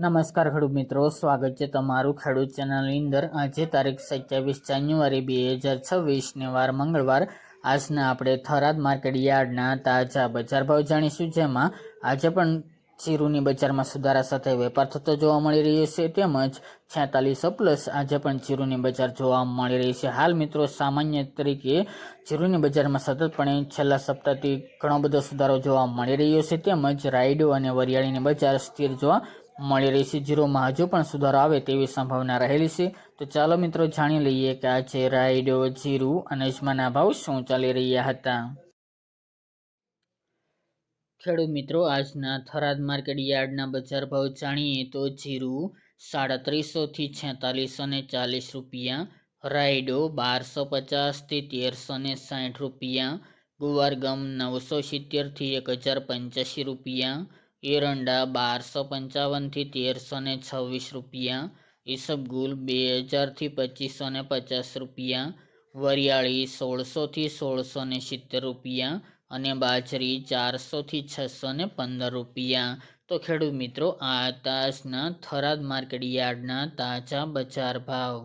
નમસ્કાર ખેડૂત મિત્રો, સ્વાગત છે તમારું ખેડૂત ચેનલની અંદર. આજે તારીખ સત્યાવીસ જાન્યુઆરી બે હજાર છવ્વીસને વાર મંગળવાર. આજના આપણે થરાદ માર્કેટ યાર્ડના તાજા બજાર ભાવ જાણીશું, જેમાં આજે પણ જીરુની બજારમાં સુધારા સાથે વેપાર થતો જોવા મળી રહ્યો છે, તેમજ છેતાલીસો પ્લસ આજે પણ ચીરુની બજાર જોવા મળી રહી છે. હાલ મિત્રો, સામાન્ય તરીકે જીરુની બજારમાં સતતપણે છેલ્લા સપ્તાહથી ઘણો બધો સુધારો જોવા મળી રહ્યો છે, તેમજ રાયડો અને વરિયાળીની બજાર સ્થિર જોવા મળી રહી છે. જીરોમાં હજુ પણ સુધારો આવે તેવી સંભાવના રહેલી છે. તો ચાલો મિત્રો જાણી લઈએ કે આજે રાયડો, જીરું અને અજમાના ભાવ શું ચાલી રહ્યા હતા. ખેડૂત મિત્રો, આજના થરાદ માર્કેટ યાર્ડના બજાર ભાવ જાણીએ તો જીરું સાડત્રીસોથી છેતાલીસો ને ચાલીસ રૂપિયા, રાયડો બારસો પચાસથી તેરસો ને સાઠ રૂપિયા ગુવારગમ નવસો સિત્તેરથી એક હજાર પંચ્યાસી રૂપિયા એરંડા બારસો પંચાવનથી તેરસો ને છવ્વીસ રૂપિયા ઈસબગુલ બે હજારથી પચીસો ને પચાસ રૂપિયા, વરિયાળી સોળસોથી સોળસો ને સિત્તેર રૂપિયા અને બાજરી ચારસોથી છસો ને પંદર રૂપિયા. તો ખેડૂત મિત્રો, આ તાજના થરાદ માર્કેટ યાર્ડના તાજા બજાર ભાવ.